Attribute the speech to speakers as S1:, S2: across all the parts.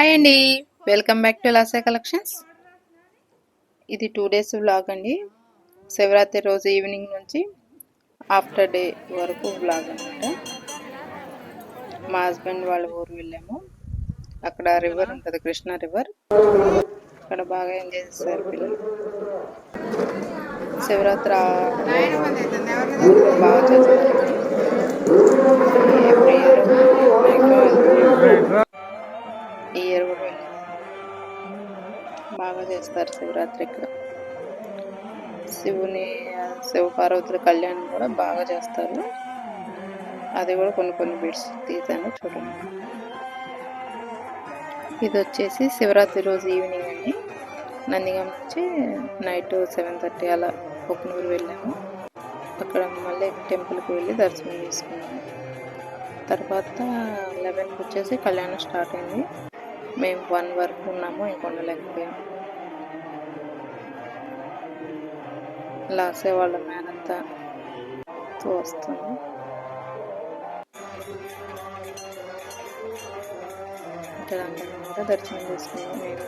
S1: Hi అండి. Welcome back to లాసా collections ఇది టూ డేస్ వ్లాగ్ అండి. శివరాత్రి రోజు ఈవినింగ్ నుంచి ఆఫ్టర్ డే వరకు వ్లాగ్ అనమాట మా హస్బెండ్ వాళ్ళ ఊరు వెళ్ళాము. అక్కడ రివర్ ఉంటుంది కృష్ణా రివర్ అక్కడ బాగా ఎంజాయ్ చేస్తారు పిల్లలు. శివరాత్రి బాగా చేస్తారు ఎవ్రీ ఇయర్ ఈ ఇయర్ కూడా బాగా చేస్తారు శివరాత్రి ఇక్కడ. శివుని శివ పార్వతుల కళ్యాణం కూడా బాగా చేస్తారు. అది కూడా కొన్ని కొన్ని బిట్స్ తీసాను చూడండి. ఇది వచ్చేసి శివరాత్రి రోజు ఈవినింగ్ అండి. నందిగం నుంచి నైట్ సెవెన్ థర్టీ అలా కుక్నూరు వెళ్ళాము. అక్కడ మళ్ళీ టెంపుల్కి వెళ్ళి దర్శనం చేసుకున్నాము. తర్వాత లెవెన్కి వచ్చేసి కళ్యాణం స్టార్ట్ అయింది. మేము వన్ వరకు ఉన్నాము ఇంకొండలేకపోయాం లాసే వాళ్ళ మేనంతా వస్తుంది. ఇక్కడ అందరం కూడా దర్శనం చేసుకున్నాం మేము.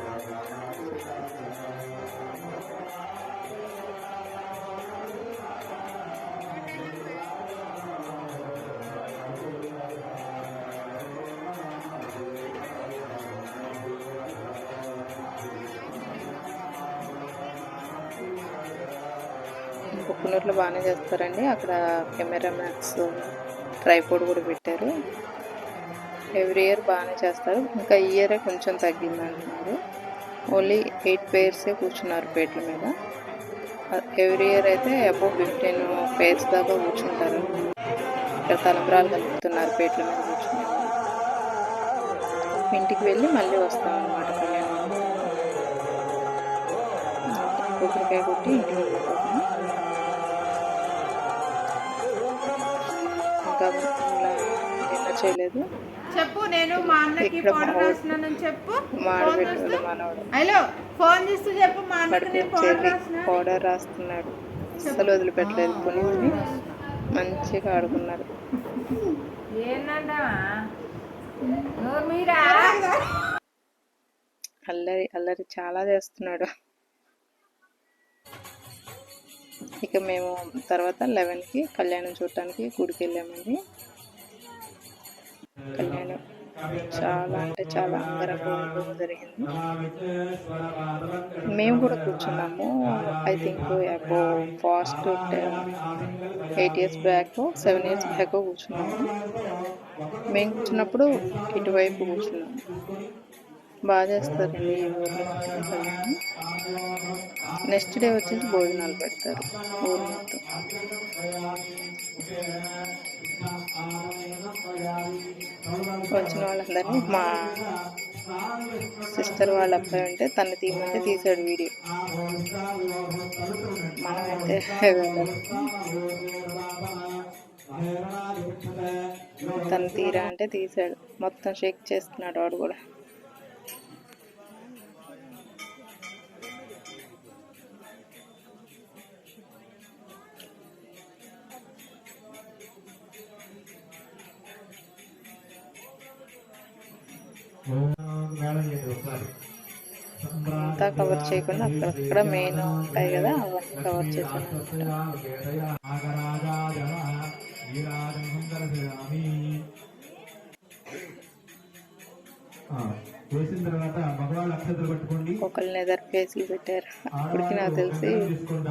S1: కుక్కునూరులో బాగానే చేస్తారండి. అక్కడ కెమెరా మ్యాక్స్ ట్రైపోర్డ్ కూడా పెట్టారు. ఎవ్రీ ఇయర్ బాగానే చేస్తారు. ఇంకా ఈ ఇయరే కొంచెం తగ్గింది అంటున్నారు ఓన్లీ ఎయిట్ పేర్సే కూర్చున్నారు పేట్ల మీద. ఎవ్రీ ఇయర్ అయితే అబౌవ్ ఫిఫ్టీన్ పేర్స్ దాకా కూర్చుంటారు. ఇక్కడ తలంబరాలు కలుపుతున్నారు పేట్ల మీద కూర్చుని. ఇంటికి వెళ్ళి మళ్ళీ వస్తాం అన్నమాట కళ్యాణం. కొబ్బరికాయ కొట్టి ఇంటికి ఇంకా చేయలేదు.
S2: చెప్పు నేను మా అన్నకి రాసినానని చెప్పు.
S1: మనవాడు
S2: హలో ఫోన్ చేస్తూ చెప్పు మా అన్నకి నేను
S1: పౌడర్ రాస్తున్నాడు. అస్సలు వదిలిపెట్టలేదు పునీత్ని మంచిగా ఆడుకున్నారు. అల్లరి అల్లరి చాలా చేస్తున్నాడు. ఇక మేము తర్వాత లెవెన్కి కళ్యాణం చూడటానికి గుడికి వెళ్ళామండి కళ్యాణం చాలా అంటే చాలా అంగరంగం జరిగింది. మేము కూడా కూర్చున్నాము. I think about past eight years back seven years back కూర్చున్నాము. మేము కూర్చున్నప్పుడు ఇటువైపు కూర్చున్నాము. బాగా చేస్తారండి నెక్స్ట్ డే వచ్చేసి భోజనాలు పెడతారు. ఊరు మొత్తం. వచ్చిన వాళ్ళందరినీ మా సిస్టర్ వాళ్ళ అబ్బాయి ఉంటే తను తీయమంటే తీసాడు వీడియో. మనమైతే తను తీరా అంటే తీసాడు. మొత్తం షేక్ చేస్తున్నాడు వాడు కూడా. అంతా కవర్ చేయకుండా అక్కడక్కడ మెయిన్ ఉంటాయి కదా అవన్నీ కవర్
S3: పట్టుకోండి.
S1: ఒకళ్ళని ఎదర్ ఫేస్లు పెట్టారు. అప్పటికి నాకు తెలిసి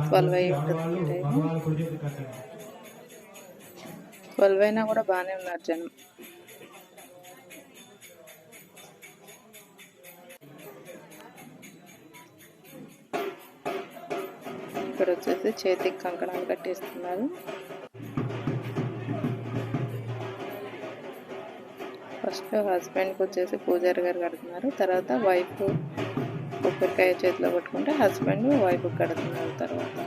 S1: ట్వెల్వ్ అయి ఉంటుంది ట్వెల్వ్ అయినా కూడా బాగానే ఉన్నారు జనం. ఇక్కడ చేతికి కంకణాలు కట్టేస్తున్నారు. ఫస్ట్ హస్బెండ్కి వచ్చేసి పూజారి గారు కడుతున్నారు. తర్వాత వైఫ్ కొబ్బరికాయ చేతిలో పట్టుకుంటే హస్బెండ్ వైఫ్ కడుతున్నారు తర్వాత.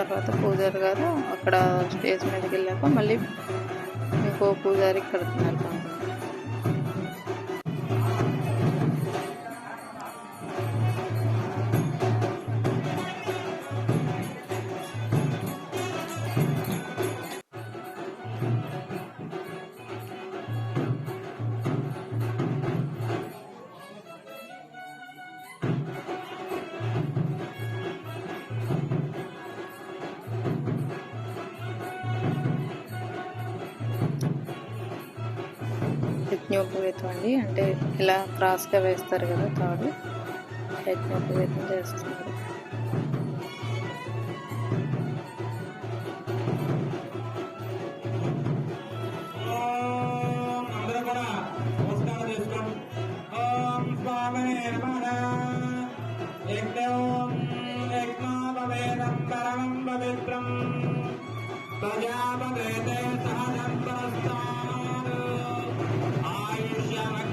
S1: తర్వాత పూజారి గారు అక్కడ స్టేజ్ మీదకి వెళ్ళాక మళ్ళీ ఇంకో పూజారికి కడుతున్నారు. పాపం. అండి అంటే ఇలా క్రాస్గా వేస్తారు కదా తాడు. యజ్ఞోపవేతం చేస్తున్నారు.
S3: ఓం అందరూ కూడా నమస్కారం చేసుకోండి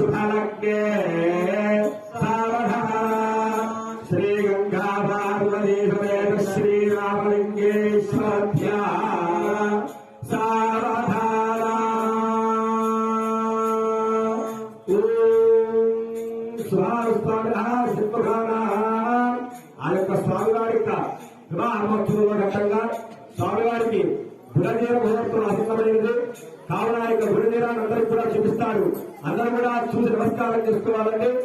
S3: সুখালাকে నమస్కారం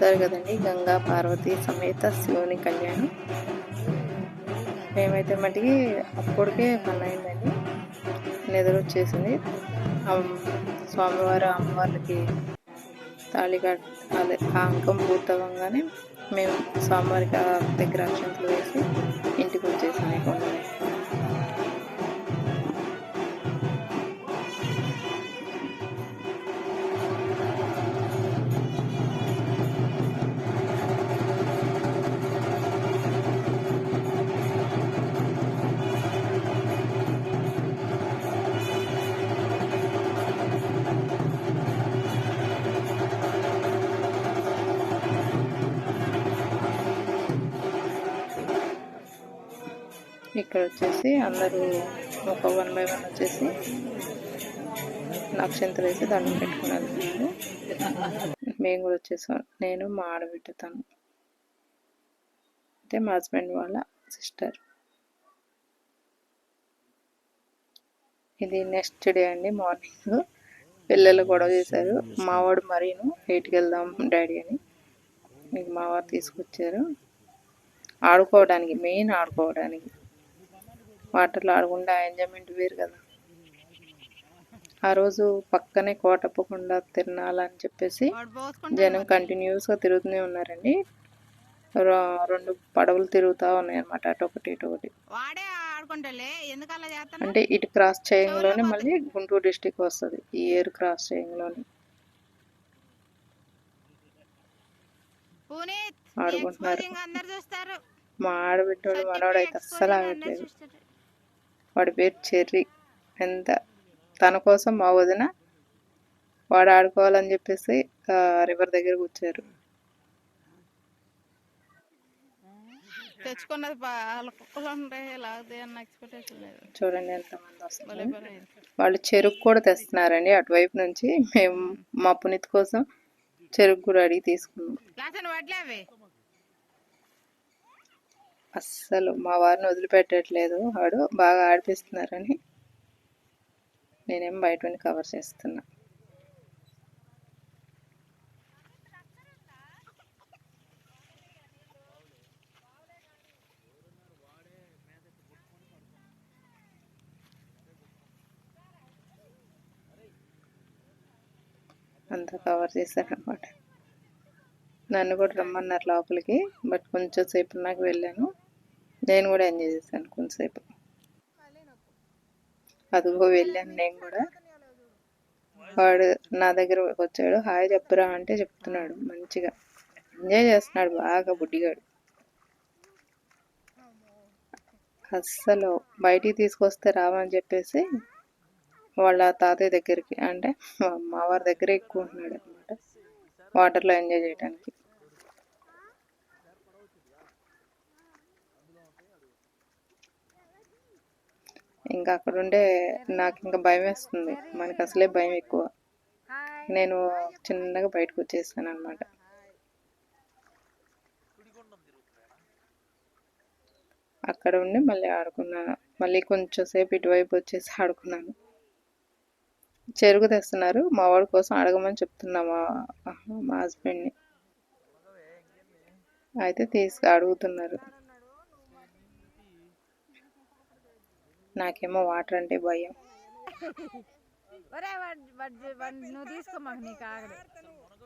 S1: చూసారు కదండి. గంగా పార్వతి సమేత శివుని కళ్యాణం. మేమైతే మటుకి అప్పటికే పని అయిందండి నిద్ర వచ్చేసింది. స్వామివారు అమ్మవార్లకి తాళి అదే ఆ అంకం పూర్తవగానే మేము స్వామివారికి దగ్గర అక్షంతలు వేసి ఇంటికి వచ్చేసాము కొండనే ఇక్కడ వచ్చేసి అందరూ ఒక వన్ బై వన్ వచ్చేసి నక్షంతలు వేసి దండం పెట్టుకున్నారు. మేము కూడా వచ్చేసాం. నేను మా ఆడబిడ్డ తను. అంటే మా హస్బెండ్ వాళ్ళ సిస్టర్ ఇది నెక్స్ట్ డే అండి మార్నింగ్. పిల్లలు గొడవ చేశారు. మావాడు మరీను. ఎయిట్కి వెళ్దాం డాడీ అని. మీకు మావాడు తీసుకొచ్చారు. ఆడుకోవడానికి మెయిన్ ఆడుకోవడానికి. వాటర్లో ఆడకుండా ఎంజాయ్మెంట్ వేరు కదా. ఆ రోజు పక్కనే కోటప్పకుండా తిరణాలని చెప్పేసి జనం కంటిన్యూస్గా తిరుగుతూనే ఉన్నారండి. రెండు పడవలు తిరుగుతూ ఉన్నాయి అన్నమాట అటు ఒకటి ఇటు ఒకటి. అంటే ఇటు క్రాస్ చేయంలోనే మళ్ళీ గుంటూరు డిస్టిక్ వస్తుంది ఈ ఇయర్ క్రాస్ చేయంలోనే ఆడుకుంటున్నారు. మా ఆడబిడ్డోడు మనోడు అయితే అస్సలు ఆగట్లేదు. వాడి పేరు చెర్రీ. ఎంత? తన కోసం మా వదిన వాడు ఆడుకోవాలని చెప్పేసి రివర్ దగ్గర కూర్చారు
S2: తెచ్చుకున్నది పా- వాళ్ళ కుక్కలు ఉంటాయి లాగుతాయి అన్న ఎక్స్పెక్టేషన్ లేదు?
S1: చూడండి ఎంతమంది వస్తున్నారు. వాళ్ళు చెరుకు కూడా తెస్తున్నారండి అటువైపు నుంచి. మేము మా పునీత్ కోసం చెరుకు కూడా అడిగి తీసుకున్నాం. అస్సలు మా వారిని వదిలిపెట్టట్లేదు. వాడు బాగా ఆడిపిస్తున్నారని నేనేం బయట ఉండి కవర్ చేస్తున్నా. అంతా కవర్ చేశారనమాట అనమాట నన్ను కూడా రమ్మన్నారు లోపలికి బట్ కొంచెం సేపు నాకు వెళ్ళాను. నేను కూడా ఎంజాయ్ చేశాను కొంతసేపు. అదిగో వెళ్ళాను నేను కూడా. వాడు నా దగ్గర వచ్చాడు హాయ్ చెప్పురా అంటే చెప్తున్నాడు మంచిగా. ఎంజాయ్ చేస్తున్నాడు బాగా బుడ్డిగాడు. అస్సలు బయటికి తీసుకొస్తే రావని చెప్పేసి వాళ్ళ తాతయ్య దగ్గరికి అంటే మా మావారి దగ్గర ఎక్కువ ఉంటున్నాడు అనమాట వాటర్లో ఎంజాయ్ చేయడానికి ఇంకా అక్కడ ఉండే నాకు ఇంకా భయం వేస్తుంది మనకి అసలే భయం ఎక్కువ నేను చిన్నగా బయటకు వచ్చేసాను అనమాట అక్కడ ఉండి మళ్ళీ ఆడుకున్నాను. మళ్ళీ కొంచెం సేపు ఇటువైపు వచ్చేసి ఆడుకున్నాను. చెరుకు తెస్తున్నారు. మా వాడి కోసం అడగమని చెప్తున్నా మా మా హస్బెండ్ని. అయితే తీసుకు అడుగుతున్నారు. నాకేమో వాటర్ అంటే భయం.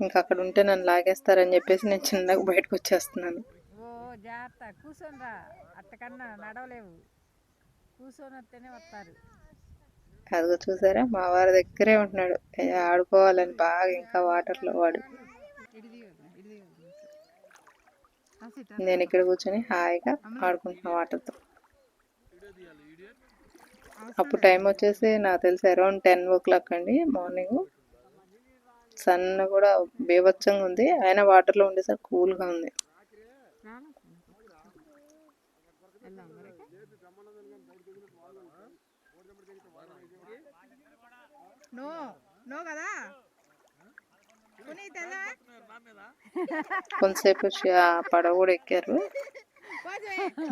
S1: ఇంకా అక్కడ ఉంటే నన్ను లాగేస్తారని చెప్పేసి నేను చిన్నగా బయటకు వచ్చేస్తున్నాను
S2: ఓ జాగ్రత్త. కూర్చొని రా. అట్టకన్నా నడవలేవు. కూర్చొని వస్తేనే వస్తారు.
S1: అదిగో చూసారా? మా వారి దగ్గరే ఉంటున్నాడు. ఆడుకోవాలని బాగా ఇంకా వాటర్లో వాడు. నేను ఇక్కడ కూర్చొని హాయిగా ఆడుకుంటున్నా వాటర్తో. అప్పుడు టైం వచ్చేసి నాకు తెలిసి అరౌండ్ టెన్ ఓ క్లాక్ అండి మార్నింగ్. సన్ కూడా బేవచ్చంగా ఉంది. అయినా వాటర్లో ఉండేసరికి కూల్గా ఉంది.
S2: నో నో కదా? పునీత్ ఎలా?
S1: కొంతసేపు వచ్చి ఆ పడవ కూడా ఎక్కారు.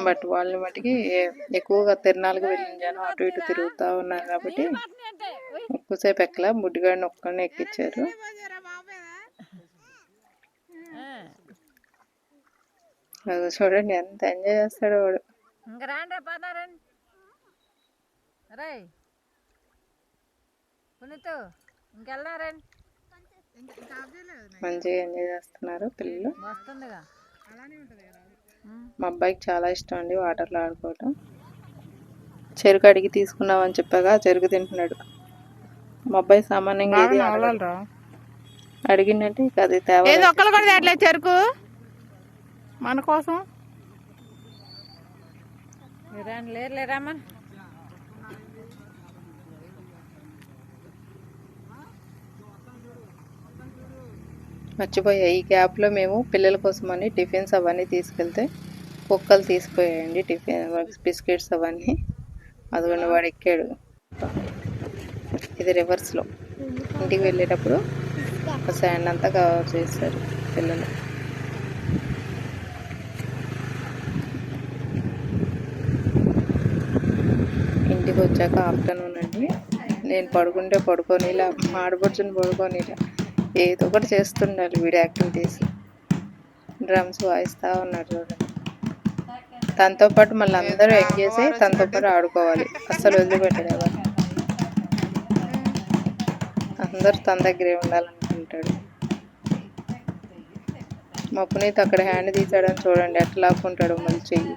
S1: బట్ వాళ్ళని మటుకి ఎక్కువగా తిరణాలకు వెళ్ళిన జనం అటు ఇటు తిరుగుతూ ఉన్నారు కాబట్టి ఎక్కువసేపు ఎక్కల బుడ్డిగాడిని ఒక్కడిని ఎక్కించారు అదిగో చూడండి ఎంత ఎంజాయ్ చేస్తాడో వాడు. మంచిగా ఎంజాయ్ చేస్తున్నారు పిల్లలు.
S2: వస్తుందిగా.
S1: మా అబ్బాయికి చాలా ఇష్టం అండి వాటర్లో ఆడుకోవటం. చెరుకు అడిగి తీసుకున్నామని చెప్పాగా చెరుకు తింటున్నాడు. మా అబ్బాయి సామాన్యంగా ఏది. అడిగిందంటే ఇక అది తేవాలి
S2: ఒక్కరు కూడా తేట్లేదు చెరుకు. మన కోసం. లేరు లేరామా
S1: మర్చిపోయా. ఈ గ్యాప్లో మేము పిల్లల కోసమని టిఫిన్స్ అవన్నీ తీసుకెళ్తే కుక్కలు తీసుకుపోయాయండి టిఫిన్ బిస్కెట్స్ అవన్నీ. అదిగోండి వాడు ఎక్కాడు. ఇది రివర్స్లో. ఇంటికి వెళ్ళేటప్పుడు శాండ్ అంతా కవర్ చేస్తారు పిల్లలు. ఇంటికి వచ్చాక ఆఫ్టర్నూన్ అండి. నేను పడుకుంటే పడుకోనిలా ఆడపడుచుని పడుకోనిలా. ఏదో ఒకటి చేస్తుండాలి వీడి యాక్టివిటీస్. డ్రమ్స్ వాయిస్తూ ఉన్నాడు చూడండి తనతో పాటు మళ్ళీ అందరూ ఎక్కేసి తనతో పాటు ఆడుకోవాలి. అస్సలు వదిలిపెట్టాడు ఎవరు. అందరూ తన దగ్గరే ఉండాలనుకుంటాడు. మా పునీత్ అక్కడ హ్యాండ్ తీసాడని చూడండి. ఎట్లా లాక్కుంటాడు మళ్ళీ చెయ్యి.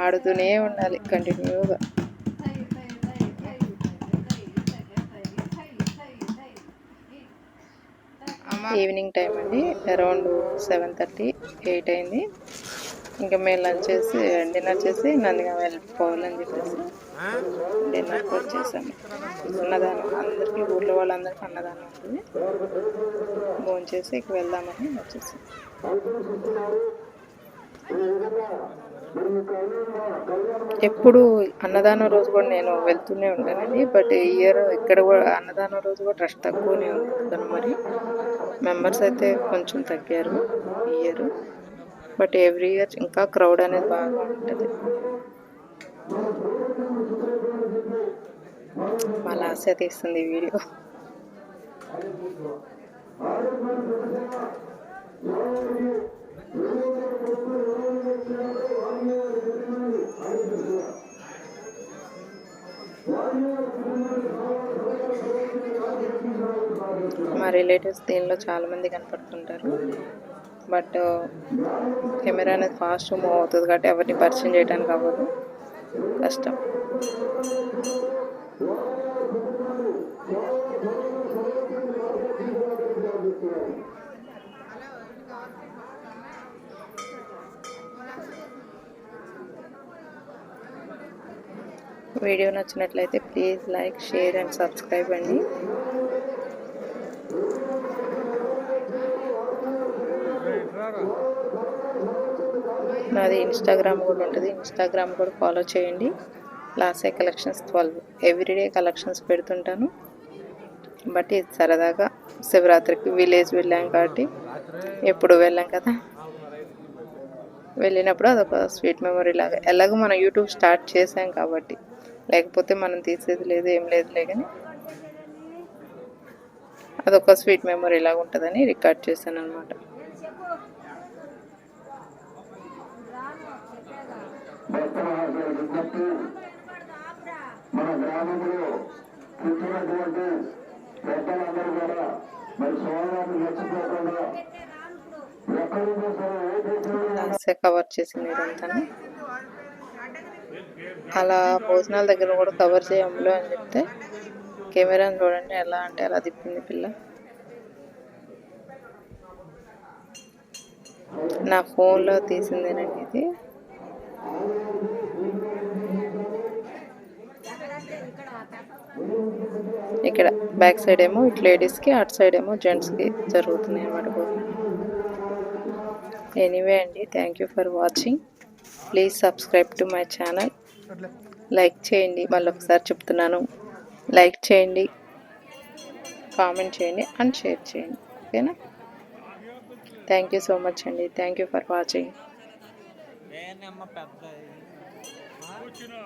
S1: ఆడుతూనే ఉండాలి కంటిన్యూగా. ఈవినింగ్ టైం అండి. అరౌండ్ సెవెన్ థర్టీ ఎయిట్ అయింది. ఇంకా మేము లంచ్ చేసి డిన్నర్ చేసి నందిగా వెళ్ళిపోవాలని చెప్పేసి డిన్నర్కి వచ్చేసాము. అన్నదానం అందరికీ ఊర్లో వాళ్ళందరికీ అన్నదానం ఉంటుంది. భోజనం చేసి ఇక వెళ్దామని వచ్చేసాం. ఎప్పుడు అన్నదానం రోజు కూడా నేను వెళ్తూనే ఉంటానండి. బట్ ఈ ఇయర్ ఇక్కడ కూడా అన్నదానం రోజు కూడా రష్ తక్కువనే ఉంది. మరి మెంబర్స్ అయితే కొంచెం తగ్గారు ఈ ఇయర్ బట్ ఎవ్రీ ఇయర్ ఇంకా క్రౌడ్ అనేది బాగా ఉంటుంది మా లాస్య తీస్తుంది ఈ వీడియో you. రిలేటివ్స్ దీనిలో చాలా మంది కనపడుతుంటారు. బట్ uh, కెమెరా అనేది ఫాస్ట్ మూవ్ అవుతుంది కాబట్టి ఎవరిని పరిచయం చేయడానికి అవ్వదు. కష్టం. వీడియో నచ్చినట్లయితే please like share and subscribe అండి. నాది ఇన్స్టాగ్రామ్ కూడా ఉంటుంది. ఇన్స్టాగ్రామ్ కూడా ఫాలో చేయండి. లాసే కలెక్షన్స్ ట్వెల్వ్ ఎవ్రీడే కలెక్షన్స్ పెడుతుంటాను. బట్ ఇది సరదాగా శివరాత్రికి విలేజ్ వెళ్ళాం కాబట్టి ఎప్పుడు వెళ్ళాం కదా. వెళ్ళినప్పుడు అదొక స్వీట్ మెమరీ లాగా. ఎలాగో మనం యూట్యూబ్ స్టార్ట్ చేసాం కాబట్టి. లేకపోతే మనం తీసేది లేదు ఏం లేదులే కానీ అదొక స్వీట్ మెమరీ లాగా ఉంటుందని రికార్డ్ చేశాను అనమాట
S3: భక్తమహాశయుల విజ్ఞప్తి మన గ్రామంలో పుట్టినటువంటి పెద్దలందరూ కూడా మరి సోమవారం మర్చిపోకుండా ఎక్కడున్నా సరే ఏ దేశంలో
S1: కవర్ చేసింది ఇదంతా. అలా భోజనాల దగ్గర కూడా కవర్ చేయంలో అని చెప్తే కెమెరాని చూడండి ఎలా అంటే అలా తిప్పింది పిల్ల. నా ఫోన్లో తీసిందేనండి ఇది ఇక్కడ బ్యాక్ సైడ్ ఏమో ఇటు లేడీస్కి అటు సైడ్ ఏమో జెంట్స్కి జరుగుతుంది అనమాట ఎనీవే అండి thank you for watching please subscribe to my channel like చేయండి మళ్ళీ ఒకసారి చెప్తున్నాను. లైక్ చేయండి కామెంట్ చేయండి అండ్ షేర్ చేయండి. ఓకేనా థ్యాంక్ యూ సో మచ్ అండి. థ్యాంక్ యూ ఫర్ వాచింగ్
S4: కూర్చున్నా